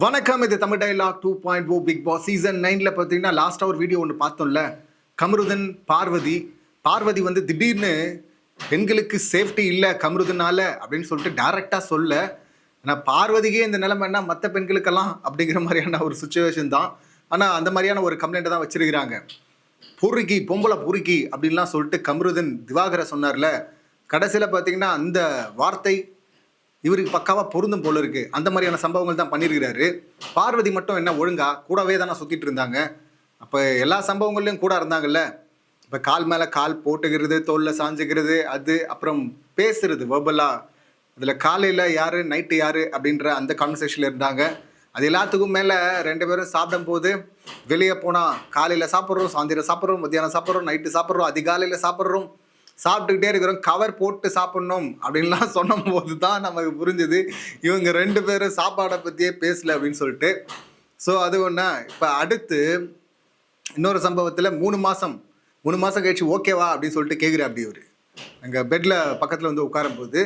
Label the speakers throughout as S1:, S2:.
S1: வணக்கம் இது Tamil dialogue two point O Bigg Boss. Season நைனில் பார்த்தீங்கன்னா லாஸ்ட்டாக ஒரு வீடியோ ஒன்று பார்த்தோம்ல. கமருதன் பார்வதி. பார்வதி வந்து திடீர்னு பெண்களுக்கு சேஃப்டி இல்லை கமருதனால அப்படின்னு சொல்லிட்டு டைரெக்டாக சொல்ல ஆனால் பார்வதிக்கே இந்த நிலைமைன்னா மற்ற பெண்களுக்கெல்லாம்? அப்படிங்கிற மாதிரியான ஒரு சுச்சுவேஷன் தான். ஆனால் அந்த மாதிரியான ஒரு கம்ப்ளைண்ட்டை தான் வச்சிருக்கிறாங்க. பொறுக்கி பொம்பளை பொறுக்கி அப்படின்லாம் சொல்லிட்டு கமருதன் திவாகர சொன்னார்ல. கடைசியில் பார்த்தீங்கன்னா அந்த வார்த்தை இவருக்கு பக்காவாக பொருந்தும் போல இருக்கு. அந்த மாதிரியான சம்பவங்கள் தான் பண்ணியிருக்கிறாரு பார்வதி மட்டும் என்ன ஒழுங்கா கூடவே தானே சுத்திட்டு இருந்தாங்க. அப்போ எல்லா சம்பவங்கள்லையும் கூட இருந்தாங்கல்ல? இப்போ கால் மேலே கால் போட்டுக்கிறது தோல்ல சாஞ்சுக்கிறது அது அப்புறம் பேசுறது வெர்பலா இதில் காலையில் யாரு நைட்டு யாரு அப்படின்ற அந்த கான்வர்சேஷனில் இருந்தாங்க. அது எல்லாத்துக்கும் மேலே ரெண்டு பேரும் சாப்பிடும்போது வெளியே போனால் காலையில் சாப்பிட்றோம் சாயந்தரம் சாப்பிட்றோம் மத்தியானம் சாப்பிட்றோம் நைட்டு சாப்பிட்றோம் அதிகாலையில் சாப்பிட்றோம். சாப்பிட்டுக்கிட்டே இருக்கிறோம் கவர் போட்டு சாப்பிட்ணும் அப்படின்லாம் சொன்னும் போது தான் நமக்கு புரிஞ்சுது. இவங்க ரெண்டு பேரும் சாப்பாடை பற்றியே பேசல அப்படின்னு சொல்லிட்டு. ஸோ அது ஒன்று இப்போ அடுத்து இன்னொரு சம்பவத்தில் மூணு மாதம் மூணு மாதம் கழிச்சு ஓகேவா அப்படின்னு சொல்லிட்டு கேட்குற அப்படி இவர். அங்கே பெட்டில் பக்கத்தில் வந்து உட்காரும்போது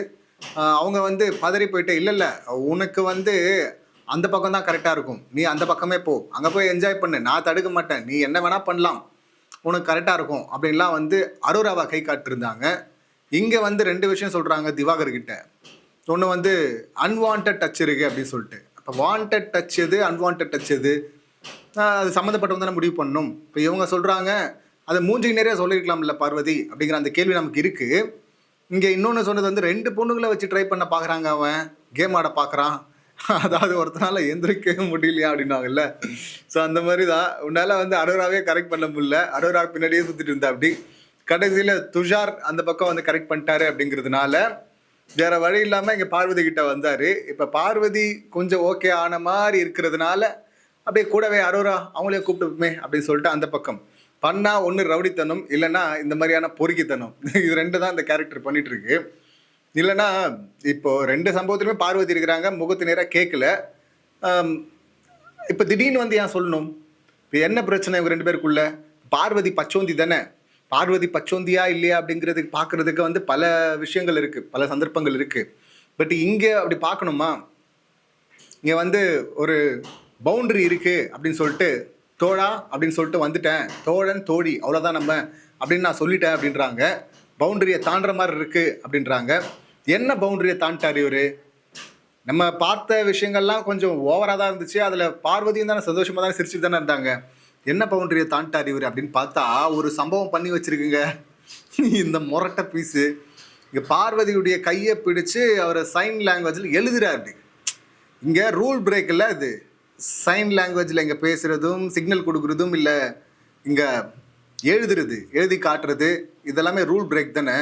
S1: அவங்க வந்து பதறி போயிட்டு இல்லை இல்லை உனக்கு வந்து அந்த பக்கம் தான் கரெக்டாக இருக்கும். நீ அந்த பக்கமே போ. அங்கே போய் என்ஜாய் பண்ணு. நான் தடுக்க மாட்டேன். நீ என்ன வேணால் பண்ணலாம். உனக்கு கரெக்டாக இருக்கும் அப்படின்லாம் வந்து அரோராவா கை காட்டிருந்தாங்க இங்கே வந்து ரெண்டு விஷயம் சொல்கிறாங்க திவாகர் கிட்ட. ஒன்று வந்து அன்வான்ட் டச் இருக்கு அப்படின்னு சொல்லிட்டு. அப்போ வாண்டட் டச் எது? அன்வான்ட் டச் எது? அது சம்மந்தப்பட்டவங்க தானே முடிவு பண்ணும். இப்போ இவங்க சொல்கிறாங்க அதை மூஞ்சிக்கு நிறைய சொல்லியிருக்கலாம்ல பார்வதி அப்படிங்கிற அந்த கேள்வி நமக்கு இருக்குது இங்கே இன்னொன்று சொன்னது வந்து ரெண்டு பொண்ணுங்களை வச்சு ட்ரை பண்ண பார்க்குறாங்க அவன். கேம் ஆட பார்க்குறான் அதாவது ஒருத்தனால எந்திரிக்கவே முடியலையா அப்படின்னாங்கல்ல. ஸோ அந்த மாதிரி தான் உன்னால் வந்து அரோராவே கரெக்ட் பண்ண முடியல. அரோரா பின்னாடியே சுற்றிட்டு இருந்தா அப்படி கடைசியில் துஷார் அந்த பக்கம் வந்து கரெக்ட் பண்ணிட்டாரு அப்படிங்கிறதுனால வேற வழி இல்லாமல் இங்கே பார்வதி கிட்ட வந்தார். இப்போ பார்வதி கொஞ்சம் ஓகே ஆன மாதிரி இருக்கிறதுனால அப்படியே கூடவே அரோரா அவங்களே கூப்பிட்டுமே அப்படின்னு சொல்லிட்டு அந்த பக்கம். பண்ணா ஒன்று ரவுடித்தனம் இல்லைன்னா இந்த மாதிரியான பொறுக்கித்தனம். இது ரெண்டு தான் இந்த கேரக்டர் பண்ணிட்டு இருக்கு. இல்லைன்னா இப்போ ரெண்டு சம்பவத்திலுமே பார்வதி இருக்கிறாங்க முகத்து நேராக கேட்கல இப்போ திடீர்னு வந்து ஏன் சொல்லணும்? இப்போ என்ன பிரச்சனை இவங்க ரெண்டு பேருக்குள்ள? பார்வதி பச்சோந்தி தானே? பார்வதி பச்சோந்தியா இல்லையா அப்படிங்கிறதுக்கு பார்க்கறதுக்கு வந்து பல விஷயங்கள் இருக்கு பல சந்தர்ப்பங்கள் இருக்கு. பட் இங்கே அப்படி பார்க்கணுமா? இங்கே வந்து ஒரு பவுண்டரி இருக்கு அப்படின்னு சொல்லிட்டு தோழா அப்படின்னு சொல்லிட்டு வந்துட்டேன். தோழன் தோழி அவ்வளோதான் நம்ம அப்படின்னு நான் சொல்லிட்டேன் அப்படின்றாங்க. பவுண்டரியை தாண்டுற மாதிரி இருக்குது அப்படின்றாங்க. என்ன பவுண்டரியை தாண்டிட்டார் இவர்? நம்ம பார்த்த விஷயங்கள்லாம் கொஞ்சம் ஓவராக தான் இருந்துச்சு. அதில் பார்வதியும் தானே சந்தோஷமாக தானே சிரிச்சுட்டு தானே இருந்தாங்க. என்ன பவுண்டரியை தாண்டிட்டார் இவர் அப்படின்னு பார்த்தா ஒரு சம்பவம் பண்ணி வச்சிருக்குங்க. இந்த முரட்டை பீஸு இங்கே பார்வதியுடைய கையை பிடிச்சு அவர் சைன் லாங்குவேஜில் எழுதுறாரு இங்கே ரூல் பிரேக் இல்லை இது. சைன் லாங்குவேஜில் இங்கே பேசுகிறதும் சிக்னல் கொடுக்குறதும் இல்லை. இங்கே எழுதுறது எழுதி காட்டுறது இதெல்லாமே ரூல் பிரேக் தானே.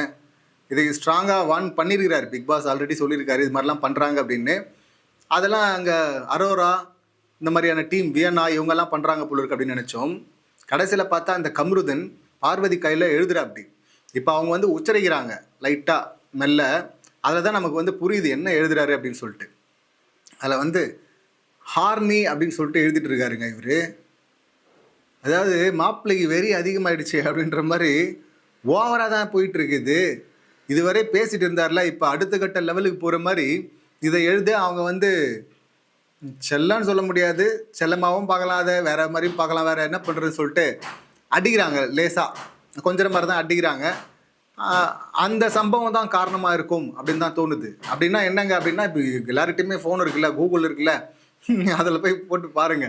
S1: இதை ஸ்ட்ராங்காக வான் பண்ணியிருக்கிறார் பிக் பாஸ் ஆல்ரெடி சொல்லியிருக்காரு இது மாதிரிலாம் பண்ணுறாங்க அப்படின்னு. அதெல்லாம் அங்கே அரோரா இந்த மாதிரியான டீம் வியன்னா இவங்கெல்லாம் பண்ணுறாங்க போல இருக்கு அப்படின்னு நினச்சோம். கடைசியில் பார்த்தா இந்த கம்ருதன் பார்வதி கையில் எழுதுறா அப்படி. இப்போ அவங்க வந்து உச்சரிக்கிறாங்க லைட்டாக மெல்ல. அதில் தான் நமக்கு வந்து புரியுது என்ன எழுதுறாரு அப்படின்னு சொல்லிட்டு. அதில் வந்து ஹார்னி அப்படின்னு சொல்லிட்டு எழுதிட்டு இருக்காருங்க இவர். அதாவது மாப்பிள்ளைக்கு வெறி அதிகமாயிடுச்சு அப்படின்ற மாதிரி ஓவராக தான் போயிட்டு இருக்குது. இதுவரை பேசிட்டு இருந்தார்ல இப்போ அடுத்த கட்ட லெவலுக்கு போகிற மாதிரி இதை எழுத அவங்க வந்து செல்லன்னு சொல்ல முடியாது செல்லமாகவும் பார்க்கலாம் அதை வேற மாதிரியும் பார்க்கலாம் வேற என்ன பண்ணுறதுன்னு சொல்லிட்டு அடிக்கிறாங்க லேசாக கொஞ்சம் மாதிரி தான் அடிக்கிறாங்க. அந்த சம்பவம் தான் காரணமாக இருக்கும் அப்படின்னு தான் தோணுது. அப்படின்னா என்னங்க அப்படின்னா இப்போ எல்லார்கிட்டையுமே ஃபோன் இருக்குல்ல கூகுள் இருக்குல்ல அதில் போய் போட்டு பாருங்க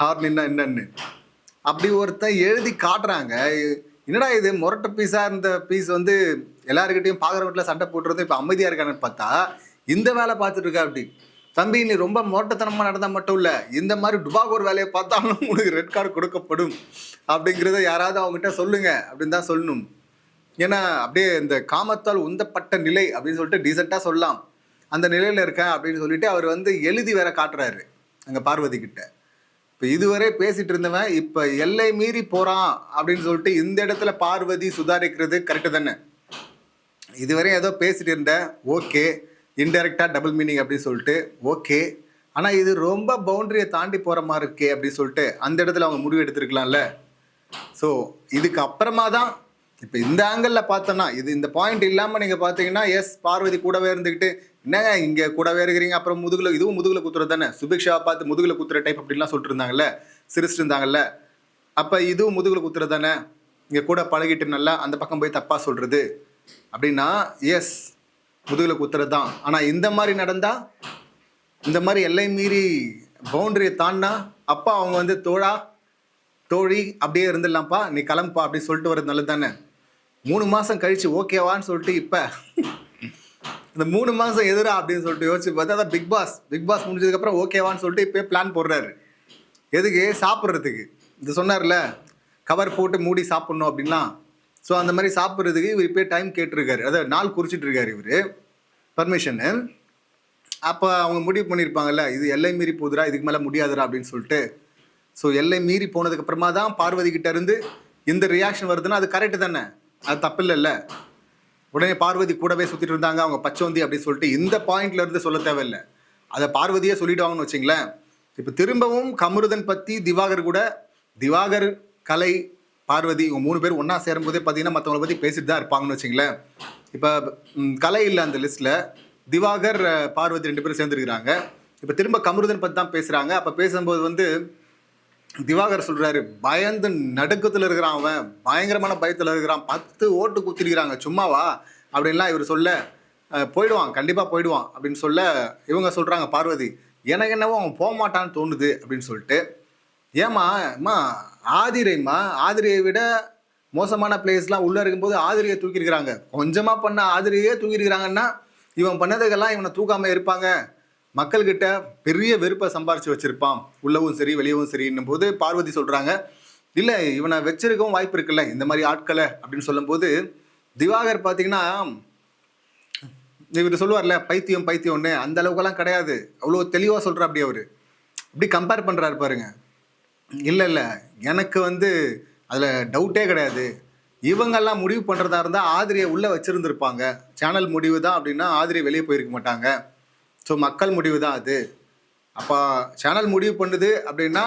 S1: ஹார்னின்னா என்னன்னு. அப்படி ஒருத்தன் எழுதி காட்டுறாங்க என்னடா இது முரட்ட பீஸாக இருந்த பீஸ் வந்து எல்லாருக்கிட்டையும் பார்க்குற வீட்டில் சண்டை போட்டுறது இப்போ அமைதியாக இருக்கான்னு பார்த்தா இந்த வேலை பார்த்துட்டு இருக்கா அப்படி. தம்பி நீ ரொம்ப மோட்டத்தனமாக நடந்தால் மட்டும் இல்லை இந்த மாதிரி டுபாகோர் வேலையை பார்த்தாலும் உனக்கு ரெட் கார்டு கொடுக்கப்படும் அப்படிங்கிறத யாராவது அவங்ககிட்ட சொல்லுங்க அப்படின்னு தான் சொல்லணும். ஏன்னா அப்படியே இந்த காமத்தால் உந்தப்பட்ட நிலை அப்படின்னு சொல்லிட்டு டீசெண்டாக சொல்லலாம். அந்த நிலையில் இருக்கேன் அப்படின்னு சொல்லிட்டு அவர் வந்து எழுதி வேற காட்டுறாரு அங்கே பார்வதி கிட்ட. இப்போ இதுவரை பேசிட்டு இருந்தவன் இப்போ எல்லை மீறி போகிறான் அப்படின்னு சொல்லிட்டு இந்த இடத்துல பார்வதி சுதாரிக்கிறது கரெக்டு தானே? இதுவரை ஏதோ பேசிட்டு இருந்தேன் ஓகே இன்டெரக்டாக டபுள் மீனிங் அப்படின்னு சொல்லிட்டு ஓகே ஆனால் இது ரொம்ப பவுண்டரியை தாண்டி போகிற மாதிரி இருக்கே அப்படின்னு சொல்லிட்டு அந்த இடத்துல அவங்க முடிவு எடுத்திருக்கலாம்ல. ஸோ இதுக்கு அப்புறமா தான் இப்போ இந்த ஆங்கிளில் பார்த்தோன்னா இது இந்த பாயிண்ட் இல்லாமல் நீங்கள் பார்த்தீங்கன்னா எஸ் பார்வதி கூடவே இருந்துக்கிட்டு என்னங்க இங்க கூடவே இருக்கிறீங்க அப்புறம் முதுகுல இதுவும் முதுகுல குத்துறது தானே? சுபிக்ஷாவை பார்த்து முதுகுல குத்துற டைப் அப்படின்லாம் சொல்லிட்டு இருந்தாங்கல்ல சிரிச்சிட்டு இருந்தாங்கல்ல அப்ப இதுவும் முதுகுல குத்துறது தானே? இங்க கூட பழகிட்டு நல்லா அந்த பக்கம் போய் தப்பா சொல்றது. அப்படின்னா எஸ் முதுகுல குத்துறது தான். ஆனா இந்த மாதிரி நடந்தா இந்த மாதிரி எல்லை மீறி பவுண்டரியை தாண்டினா அப்பா அவங்க வந்து தோழா தோழி அப்படியே இருந்துடலாம்ப்பா நீ கிளம்பா அப்படின்னு சொல்லிட்டு வர்றது நல்லது தானே? மூணு மாசம் கழிச்சு ஓகேவான்னு சொல்லிட்டு இப்போ இந்த மூணு மாசம் எதிரா அப்படின்னு சொல்லிட்டு யோசிச்சு பார்த்தா அதான் பிக் பாஸ் பிக் பாஸ் முடிஞ்சதுக்கப்புறம் ஓகேவான்னு சொல்லிட்டு இப்போ பிளான் போடுறாரு. எதுக்கு? சாப்பிட்றதுக்கு. இது சொன்னார்ல கவர் போட்டு மூடி சாப்பிட்ணும் அப்படின்லாம் ஸோ அந்த மாதிரி சாப்பிட்றதுக்கு இவர் இப்போ டைம் கேட்டிருக்காரு. அதாவது நாள் குறிச்சிட்டு இருக்காரு இவர் பர்மிஷனு அப்போ அவங்க முடிவு பண்ணியிருப்பாங்கல்ல இது எல்லை மீறி போகுதுடா இதுக்கு மேலே முடியாதுடா அப்படின்னு சொல்லிட்டு. ஸோ எல்லை மீறி போனதுக்கப்புறமா தான் பார்வதி கிட்ட இருந்து இந்த ரியாக்ஷன் வருதுன்னா அது கரெக்டு தானே? அது தப்பு இல்லைல்ல உடனே பார்வதி கூடவே சுற்றிட்டு இருந்தாங்க. அவங்க பச்சோந்தி அப்படின்னு சொல்லிட்டு இந்த பாயிண்ட்ல இருந்து சொல்ல தேவையில்லை. அதை பார்வதியே சொல்லிடுவாங்கன்னு வச்சிங்களேன். இப்போ திரும்பவும் கமருதன் பற்றி திவாகர் கூட திவாகர் கலை பார்வதி இவங்க மூணு பேர் ஒன்றா சேரும்போதே பார்த்தீங்கன்னா மற்றவங்கள பற்றி பேசிட்டு தான் இருப்பாங்கன்னு வச்சிங்களேன். இப்போ கலை இல்லை அந்த லிஸ்ட்டில் திவாகர் பார்வதி ரெண்டு பேரும் சேர்ந்துருக்கிறாங்க. இப்போ திரும்ப கமருதன் பற்றி தான் பேசுகிறாங்க அப்போ பேசும்போது வந்து திவாகர் சொல்றாரு பயந்து நடுக்கத்துல இருக்கிறான் அவன். பயங்கரமான பயத்துல இருக்கிறான். பத்து ஓட்டு குத்திருக்கிறாங்க சும்மாவா? அப்படின்லாம் இவர் சொல்ல போயிடுவான் கண்டிப்பா போயிடுவான் அப்படின்னு சொல்ல இவங்க சொல்றாங்க பார்வதி எனக்கு என்னவோ அவன் போக மாட்டான்னு தோணுது அப்படின்னு சொல்லிட்டு. ஏமா அம்மா ஆதிரைம்மா ஆதிரையை விட மோசமான பிளேஸ்லாம் உள்ள இருக்கும்போது ஆதிரியை தூக்கியிருக்கிறாங்க. கொஞ்சமா பண்ண ஆதிரியே தூக்கியிருக்கிறாங்கன்னா இவன் பண்ணதுக்கெல்லாம் இவனை தூக்காம இருப்பாங்க. மக்கள்கிட்ட பெரிய வெறுப்பை சம்பாரிச்சு வச்சிருப்பான். உள்ளவும் சரி வெளியவும் சரின்னும் போது பார்வதி சொல்றாங்க இல்ல இவனை வச்சிருக்கவும் வாய்ப்பு இருக்குல்ல இந்த மாதிரி ஆட்களை அப்படின்னு சொல்லும்போது திவாகர் பார்த்தீங்கன்னா இவர் சொல்லுவார்ல பைத்தியம் பைத்தியம்னு அந்த அளவுக்கெல்லாம் கிடையாது. அவ்வளோ தெளிவாக சொல்கிறா அப்படி அவர். இப்படி கம்பேர் பண்ணுறாரு பாருங்க. இல்லை இல்லை எனக்கு வந்து அதில் டவுட்டே கிடையாது. இவங்கெல்லாம் முடிவு பண்ணுறதா இருந்தால் ஆதிரியை உள்ளே வச்சுருந்துருப்பாங்க. சேனல் முடிவு தான் அப்படின்னா ஆதிரி வெளியே போயிருக்க மாட்டாங்க. ஸோ மக்கள் முடிவு தான் அது. அப்போ சேனல் முடிவு பண்ணுது அப்படின்னா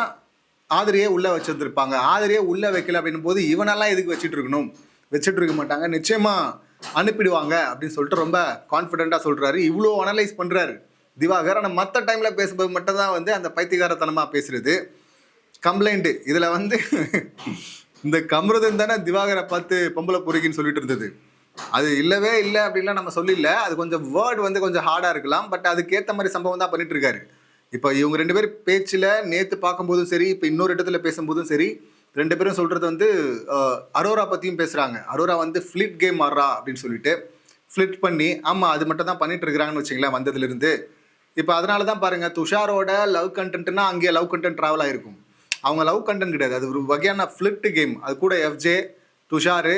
S1: ஆதிரியே உள்ளே வச்சுருந்துருப்பாங்க. ஆதிரியே உள்ளே வைக்கல அப்படின்னும் போது இவனெல்லாம் எதுக்கு வச்சுட்டு இருக்கணும்? வச்சுட்டு இருக்க மாட்டாங்க. நிச்சயமாக அனுப்பிடுவாங்க அப்படின்னு சொல்லிட்டு ரொம்ப கான்ஃபிடென்ட்டாக சொல்கிறாரு இவ்வளோ அனலைஸ் பண்ணுறாரு திவாகர் ஆனால் மற்ற டைமில் பேசும்போது மட்டும் தான் வந்து அந்த பைத்தியகாரத்தனமாக பேசுறது. கம்ப்ளைண்ட்டு இதில் வந்து இந்த கமருதன் தானே திவாகரை பார்த்து பொம்பளை பொறுக்கின்னு சொல்லிட்டு இருந்தது. அது இல்லவே இல்லை அப்படின்லாம் நம்ம சொல்லிடல அது கொஞ்சம் வேர்ட் வந்து கொஞ்சம் ஹார்டாக இருக்கலாம். பட் அதுக்கேற்ற மாதிரி சம்பவம் தான் பண்ணிட்டு இருக்காரு இப்போ இவங்க ரெண்டு பேரும் பேச்சில் நேற்று பார்க்கும்போதும் சரி இப்போ இன்னொரு இடத்துல பேசும்போதும் சரி ரெண்டு பேரும் சொல்கிறது வந்து அரோரா பற்றியும் பேசுகிறாங்க அரோரா வந்து ஃப்ளிட் கேம் ஆடுறா அப்படின்னு சொல்லிட்டு ஃப்ளிட் பண்ணி ஆமாம் அது மட்டும் தான் பண்ணிட்டு இருக்கிறாங்கன்னு வச்சுங்களேன் வந்ததுலேருந்து. இப்போ அதனால தான் பாருங்கள் துஷாரோட லவ் கண்டென்ட்னா அங்கேயே லவ் கண்டென்ட் ட்ராவல் ஆகிருக்கும் அவங்க லவ் கண்டென்ட் கிடையாது. அது ஒரு வகையான ஃப்ளிட் கேம் அது கூட எஃப்ஜே துஷாரு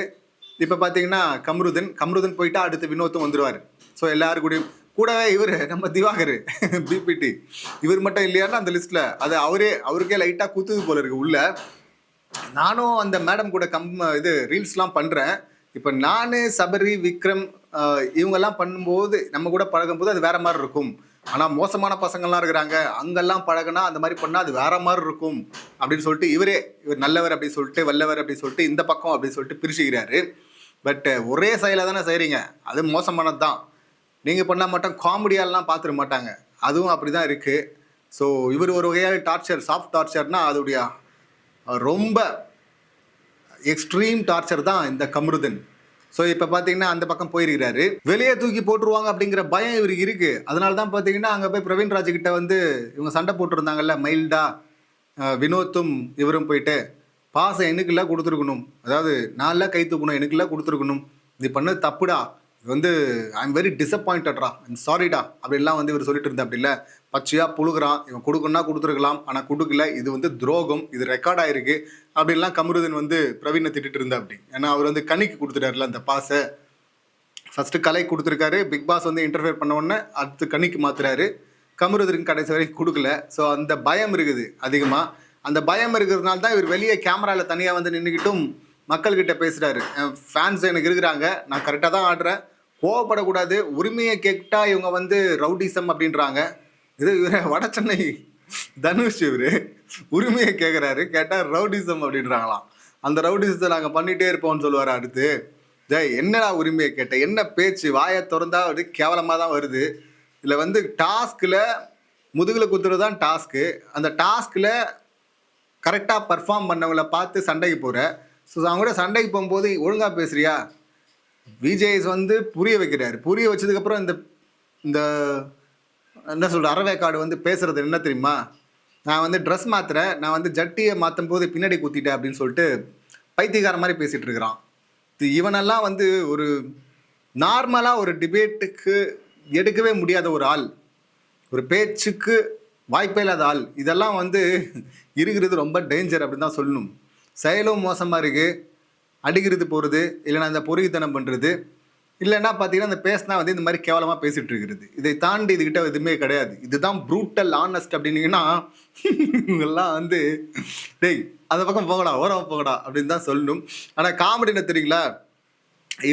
S1: இப்போ பார்த்தீங்கன்னா கம்ருதன் கம்ருதன் போயிட்டா அடுத்து வினோத்தும் வந்துடுவார் ஸோ எல்லாரும் கூடயும் கூடவே இவர் நம்ம திவாகர் பிபிடி இவர் மட்டும் இல்லையான்னா அந்த லிஸ்ட்ல அது அவரே அவருக்கே லைட்டாக குத்துது போல இருக்கு உள்ள. நானும் அந்த மேடம் கூட கம் இது ரீல்ஸ்லாம் பண்ணுறேன் இப்போ நான் சபரி விக்ரம் இவங்கெல்லாம் பண்ணும்போது நம்ம கூட பழகும்போது அது வேற மாதிரி இருக்கும். ஆனால் மோசமான பசங்கள்லாம் இருக்கிறாங்க. அங்கெல்லாம் பழகுனா அந்த மாதிரி பண்ணால் அது வேற மாதிரி இருக்கும் அப்படின்னு சொல்லிட்டு இவரே இவர் நல்லவர் அப்படின்னு சொல்லிட்டு வல்லவர் அப்படின்னு சொல்லிட்டு இந்த பக்கம் அப்படின்னு சொல்லிட்டு பிரிச்சுக்கிறாரு. பட் ஒரே செயலை தானே செய்கிறீங்க அது மோசமானது தான். நீங்கள் பண்ணால் மட்டும் காமெடியாலாம் பார்த்துட மாட்டாங்க. அதுவும் அப்படி தான் இருக்குது ஸோ இவர் ஒரு வகையாக டார்ச்சர் சாஃப்ட் டார்ச்சர்னால் அதோடைய ரொம்ப எக்ஸ்ட்ரீம் டார்ச்சர் தான் இந்த கமருதன். ஸோ இப்போ பார்த்தீங்கன்னா அந்த பக்கம் போயிருக்கிறாரு. வெளியே தூக்கி போட்டுருவாங்க அப்படிங்கிற பயம் இவருக்கு இருக்கு. அதனால தான் பார்த்தீங்கன்னா அங்கே போய் பிரவீன் ராஜ் கிட்ட வந்து இவங்க சண்டை போட்டிருந்தாங்கல்ல மைல்டா வினோத்தும் இவரும் போயிட்டு பாசம் எனக்குலாம் கொடுத்துருக்கணும். அதாவது நான்லாம் கை தூக்கணும் எனக்குலாம் கொடுத்துருக்கணும். இது பண்ணது தப்புடா. இது வந்து ஐ எம் வெரி டிசப்பாயிண்டட்ரா ஐம் சாரிடா அப்படின்லாம் வந்து இவர் சொல்லிட்டு இருந்தா அப்படி இல்லை பச்சையாக புழுகிறான். இவன் கொடுக்கணும்னா கொடுத்துருக்கலாம். ஆனால் கொடுக்கல. இது வந்து துரோகம். இது ரெக்கார்ட் ஆயிருக்கு. அப்படின்லாம் கமருதன் வந்து பிரவீனை திட்டிட்டு இருந்தா அப்படி. ஏன்னா அவர் வந்து கணிக்கு கொடுத்துட்டாருல அந்த பாஸை ஃபர்ஸ்ட் கலை கொடுத்துருக்காரு. பிக் பாஸ் வந்து இன்டர்ஃபியர் பண்ண உடனே அடுத்து கணிக்கு மாத்துறாரு. கமருதனுக்கு கடைசி வரைக்கும் கொடுக்கல. ஸோ அந்த பயம் இருக்குது அதிகமாக அந்த பயம் இருக்கிறதுனால தான் இவர் வெளியே கேமராவில் தனியாக வந்து நின்றுக்கிட்டும் மக்கள்கிட்ட பேசுகிறாரு ஃபேன்ஸ் எனக்கு இருக்கிறாங்க. நான் கரெக்டாக தான் ஆடுறேன். கோவப்படக்கூடாது. உரிமையை கேட்டால் இவங்க வந்து ரவுடிசம் அப்படின்றாங்க. இது இவர் வட சென்னை தனுஷ் இவரு உரிமையை கேட்குறாரு கேட்டால் ரவுடிசம் அப்படின்றாங்களாம். அந்த ரவுடிசத்தை நாங்கள் பண்ணிகிட்டே இருப்போம்னு சொல்லுவார் அடுத்து. ஜெய் என்னடா உரிமையை கேட்ட? என்ன பேச்சு? வாயை திறந்தா அது கேவலமாக தான் வருது. இதில் வந்து டாஸ்கில் முதுகில் குத்துறது தான் டாஸ்க்கு. அந்த டாஸ்கில் கரெக்டாக பர்ஃபார்ம் பண்ணவங்கள பார்த்து சண்டைக்கு போகிற ஸோ அவங்க கூட சண்டைக்கு போகும்போது ஒழுங்காக பேசுறியா? விஜய்ஸ் வந்து புரிய வைக்கிறாரு. புரிய வச்சதுக்கப்புறம் இந்த இந்த என்ன சொல்ற அறவேக்காடு வந்து பேசுறது என்ன தெரியுமா? நான் வந்து ட்ரெஸ் மாத்துறேன் நான் வந்து ஜட்டியை மாற்றும் போது பின்னாடி குத்திட்டேன் அப்படின்னு சொல்லிட்டு பைத்தியக்கார மாதிரி பேசிட்டு இருக்கிறான். இது இவனெல்லாம் வந்து ஒரு நார்மலாக ஒரு டிபேட்டுக்கு எடுக்கவே முடியாத ஒரு ஆள். ஒரு பேச்சுக்கு வாய்ப்பே இல்லாத ஆள். இதெல்லாம் வந்து இருக்கிறது ரொம்ப டேஞ்சர் அப்படின்னு தான் சொல்லணும். செயலும் மோசமாக இருக்குது அடிக்கிறது போகிறது இல்லைன்னா அந்த பொறுகித்தனம் பண்ணுறது இல்லைன்னா பார்த்தீங்கன்னா அந்த பேசினா வந்து இந்த மாதிரி கேவலமாக பேசிகிட்டு இருக்கிறது. இதை தாண்டி இதுகிட்ட எதுவுமே கிடையாது. இதுதான் ப்ரூட்டல் ஆனஸ்ட் அப்படின்னீங்கன்னா இவங்கெல்லாம் வந்து டேய் அந்த பக்கம் போகடா ஓரம் போகடா அப்படின்னு தான் சொல்லணும். ஆனால் காமெடி என்ன தெரியுங்களா?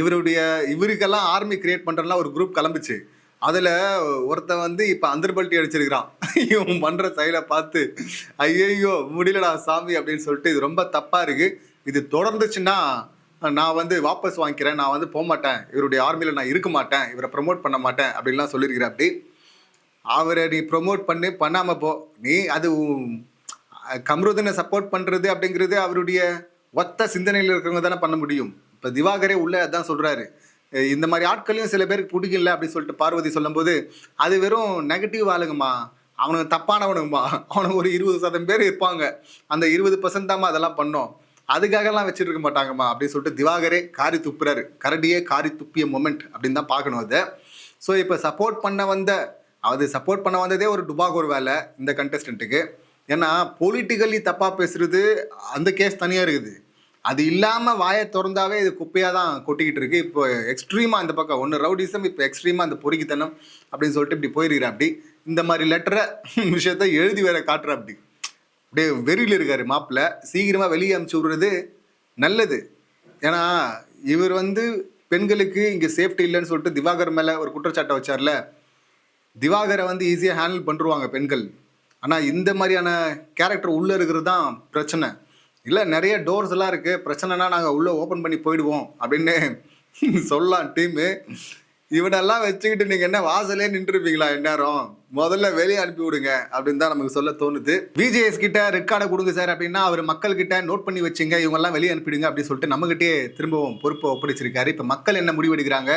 S1: இவருடைய இவருக்கெல்லாம் ஆர்மி கிரியேட் பண்ணுறதுலாம் ஒரு குரூப் கிளம்புச்சு. அதில் ஒருத்தன் வந்து இப்போ அந்தர்பல்ட்டி அடிச்சிருக்கிறான். இவன் பண்ணுற செயலை பார்த்து ஐயையோ முடியலடா சாமி அப்படின்னு சொல்லிட்டு இது ரொம்ப தப்பாக இருக்குது இது தொடர்ந்துச்சுன்னா நான் வந்து வாபஸ் வாங்கிக்கிறேன் நான் வந்து போக மாட்டேன் இவருடைய ஆர்மியில் நான் இருக்க மாட்டேன். இவரை ப்ரொமோட் பண்ண மாட்டேன் அப்படின்லாம் சொல்லியிருக்கிற அப்படி. அவரை நீ ப்ரொமோட் பண்ணி பண்ணாமல் போ. நீ அது கம்ருதனை சப்போர்ட் பண்ணுறது அப்படிங்கிறது அவருடைய ஒத்த சிந்தனையில் இருக்கிறவங்க தானே பண்ண முடியும். இப்போ திவாகரே உள்ளே அதான் சொல்கிறாரு இந்த மாதிரி ஆட்களையும் சில பேருக்கு பிடிக்கல அப்படின்னு சொல்லிட்டு பார்வதி சொல்லும்போது அது வெறும் நெகட்டிவ் ஆளுங்கம்மா. அவனுக்கு தப்பானவனுங்கம்மா. அவனுக்கு ஒரு இருபது சதம் பேர் இருப்பாங்க. அந்த இருபது பர்சன்ட் தாம்மா அதெல்லாம் பண்ணோம். அதுக்காகலாம் வச்சுட்டு இருக்க மாட்டாங்கம்மா அப்படின்னு சொல்லிட்டு திவாகரே காரி துப்புறாரு. கரடியே காரி துப்பிய மொமெண்ட் அப்படின்னு தான் பார்க்கணும் அதை. ஸோ இப்போ சப்போர்ட் பண்ண வந்த அது சப்போர்ட் பண்ண வந்ததே ஒரு டுபாக் ஒரு வேலை இந்த கண்டஸ்டண்ட்டுக்கு ஏன்னா பொலிட்டிக்கலி தப்பாக பேசுறது அந்த கேஸ் தனியாக இருக்குது. அது இல்லாமல் வாயை திறந்தாவே இது குப்பையாக தான் கொட்டிக்கிட்டு இருக்கு. இப்போ எக்ஸ்ட்ரீமாக இந்த பக்கம் ஒன்று ரவுடிசம் இப்போ எக்ஸ்ட்ரீமாக அந்த பொறுக்கித்தனம் அப்படின்னு சொல்லிட்டு இப்படி போயிருக்கிறேன் அப்படி இந்த மாதிரி லெட்டரை விஷயத்த எழுதி வேற காட்டுற அப்படி அப்படியே வெறியில் இருக்காரு மாப்பிள்ள. சீக்கிரமாக வெளியே அனுப்பிச்சி விடுறது நல்லது. ஏன்னா இவர் வந்து பெண்களுக்கு இங்கே சேஃப்டி இல்லைன்னு சொல்லிட்டு திவாகர் மேலே ஒரு குற்றச்சாட்டை வச்சார்ல. திவாகரை வந்து ஈஸியாக ஹேண்டில் பண்ணுருவாங்க பெண்கள். ஆனால் இந்த மாதிரியான கேரக்டர் உள்ளே இருக்கிறது தான் பிரச்சனை. இல்லை நிறைய டோர்ஸ் எல்லாம் இருக்குது பிரச்சனைனா நாங்கள் உள்ளே ஓப்பன் பண்ணி போயிடுவோம் அப்படின்னு சொல்லலாம் டீமு இவனெல்லாம் வச்சுக்கிட்டு நீங்கள் என்ன வாசலே நின்றுருப்பீங்களா எந்நேரம்? முதல்ல வெளியே அனுப்பி விடுங்க அப்படின்னு தான் நமக்கு சொல்ல தோணுது. விஜேஎஸ் கிட்ட ரெக்கார்டை கொடுங்க சார் அப்படின்னா அவர் மக்கள் கிட்ட நோட் பண்ணி வச்சுங்க இவங்கெல்லாம் வெளியே அனுப்பிடுங்க அப்படின்னு சொல்லிட்டு நம்மகிட்டே திரும்பவும் பொறுப்பை ஒப்படைச்சிருக்காரு. இப்போ மக்கள் என்ன முடிவெடுக்கிறாங்க?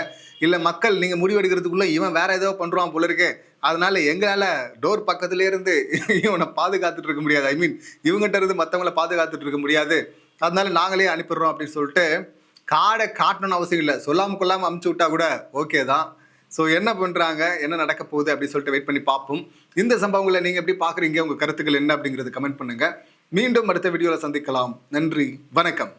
S1: இல்லை மக்கள் நீங்கள் முடிவெடுக்கிறதுக்குள்ள இவன் வேற ஏதோ பண்ணுறான் போல இருக்கு. அதனால எங்களால் டோர் பக்கத்துல இருந்து இவனை பாதுகாத்துட்டு இருக்க முடியாது. ஐ மீன் இவங்ககிட்ட இருந்து மற்றவங்கள பாதுகாத்துட்டு இருக்க முடியாது. அதனால நாங்களே அனுப்பிடுறோம் அப்படின்னு சொல்லிட்டு காடை காட்டணும்னு அவசியம் இல்லை. சொல்லாம கொள்ளாமல் அமுச்சு விட்டா கூட ஓகே தான். ஸோ என்ன பண்ணுறாங்க என்ன நடக்க போகுது? அப்படின்னு சொல்லிட்டு வெயிட் பண்ணி பார்ப்போம். இந்த சம்பவங்களை நீங்கள் எப்படி பார்க்குறீங்க? உங்கள் கருத்துக்கள் என்ன அப்படிங்கிறது கமெண்ட் பண்ணுங்கள் மீண்டும் அடுத்த வீடியோவில் சந்திக்கலாம். நன்றி. வணக்கம்.